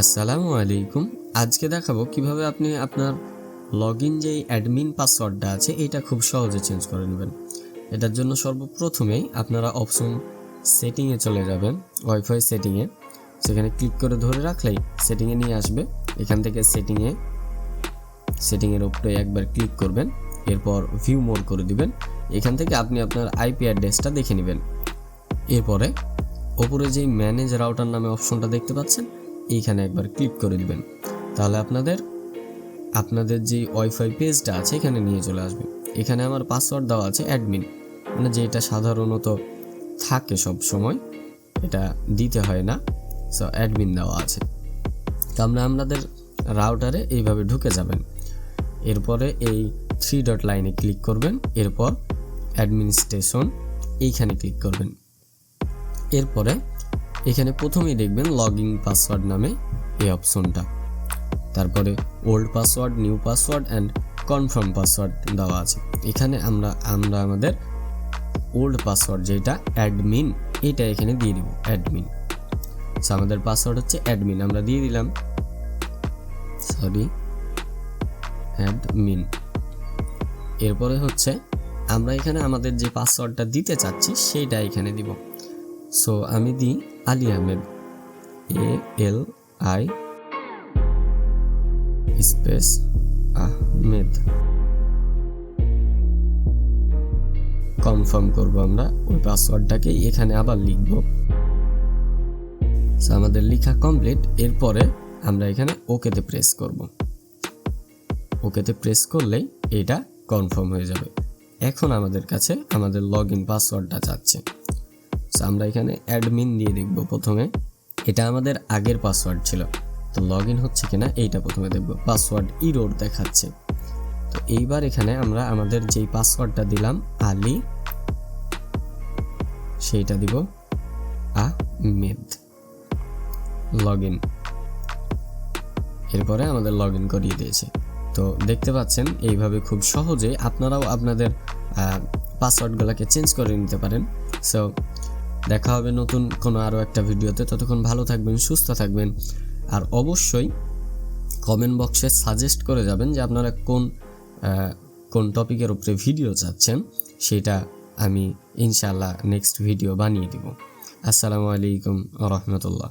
আসসালামু আলাইকুম। আজকে দেখাবো কীভাবে আপনি আপনার লগ ইন যেই অ্যাডমিন পাসওয়ার্ডটা আছে, এটা খুব সহজে চেঞ্জ করে নেবেন। এটার জন্য সর্বপ্রথমেই আপনারা অপশন সেটিংয়ে চলে যাবেন ওয়াইফাই সেটিংয়ে সেখানে ক্লিক করে ধরে রাখলেই সেটিংয়ে নিয়ে আসবে। এখান থেকে সেটিংয়ে সেটিংয়ের উপরে একবার ক্লিক করবেন, এরপর ভিউ মোড করে দিবেন। এখান থেকে আপনি আপনার আইপি অ্যাড্রেসটা দেখে নেবেন। এরপরে ওপরে যেই ম্যানেজ রাউটার নামে অপশনটা দেখতে পাচ্ছেন এইখানে একবার ক্লিক করে দিবেন। তাহলে আপনাদের আপনাদের যে ওয়াইফাই পেজটা আছে এখানে নিয়ে চলে আসবে। এখানে আমার পাসওয়ার্ড দেওয়া আছে অ্যাডমিন মানে যেটা সাধারণত থাকে সব সময়, এটা দিতে হয় না। সো অ্যাডমিন দেওয়া আছে। তো আমরা আপনাদের রাউটারে এইভাবে ঢুকে যাবেন। এরপরে এই থ্রি ডট লাইনে ক্লিক করবেন। এরপর অ্যাডমিনিস্ট্রেশন এইখানে ক্লিক করবেন। এরপরে এখানে প্রথমেই দেখবেন লগ ইন পাসওয়ার্ড নামে এই অপশনটা। তারপরে old password, new password, and confirm password দেওয়া আছে। এখানে আমরা আমরা আমাদের ওল্ড পাসওয়ার্ড যেটা, অ্যাডমিন, এটা এখানে দিয়ে দিব, অ্যাডমিন। সো আমাদের পাসওয়ার্ড হচ্ছে অ্যাডমিন, আমরা দিয়ে দিলাম। Sorry admin. এরপরে হচ্ছে, আমরা এখানে আমাদের যে পাসওয়ার্ডটা দিতে চাচ্ছি সেইটা এখানে দিব। সো আমি দিই Ali Ahmed, A L I space Ahmed. Confirm করব আমরা ওই পাসওয়ার্ডটাকে, এখানে আবার লিখব। আমাদের লেখা কমপ্লিট, এরপরে আমরা এখানে ওকেতে প্রেস করব। ওকেতে প্রেস করলেই এটা কনফার্ম হয়ে যাবে। এখন আমাদের কাছে আমাদের লগ ইন পাসওয়ার্ডটা চাচ্ছে সো আমরা এখানে অ্যাডমিন দিয়ে দেখব প্রথমে। এটা আমাদের আগের পাসওয়ার্ড ছিল। তো লগ ইন হচ্ছে কিনা এইটা প্রথমে দেখব। পাসওয়ার্ড ইরোর দেখাচ্ছে। তো এইবার এখানে আমরা আমাদের যেই পাসওয়ার্ডটা দিলাম, আলী, সেইটা দিব আহমেদ। লগ ইন এরপরে আমাদের লগ ইন করিয়ে দিয়েছে। তো দেখতে পাচ্ছেন, এইভাবে খুব সহজে আপনারাও আপনাদের পাসওয়ার্ডগুলোকে চেঞ্জ করে নিতে পারেন। সো দেখা হবে নতুন কোনো আরও একটা ভিডিওতে। ততক্ষণ ভালো থাকবেন, সুস্থ থাকবেন। আর অবশ্যই কমেন্ট বক্সে সাজেস্ট করে যাবেন যে আপনারা কোন কোন টপিকের উপরে ভিডিও চাচ্ছেন, সেটা আমি ইনশাল্লাহ নেক্সট ভিডিও বানিয়ে দিব। আসসালামু আলাইকুম রহমতুল্লাহ।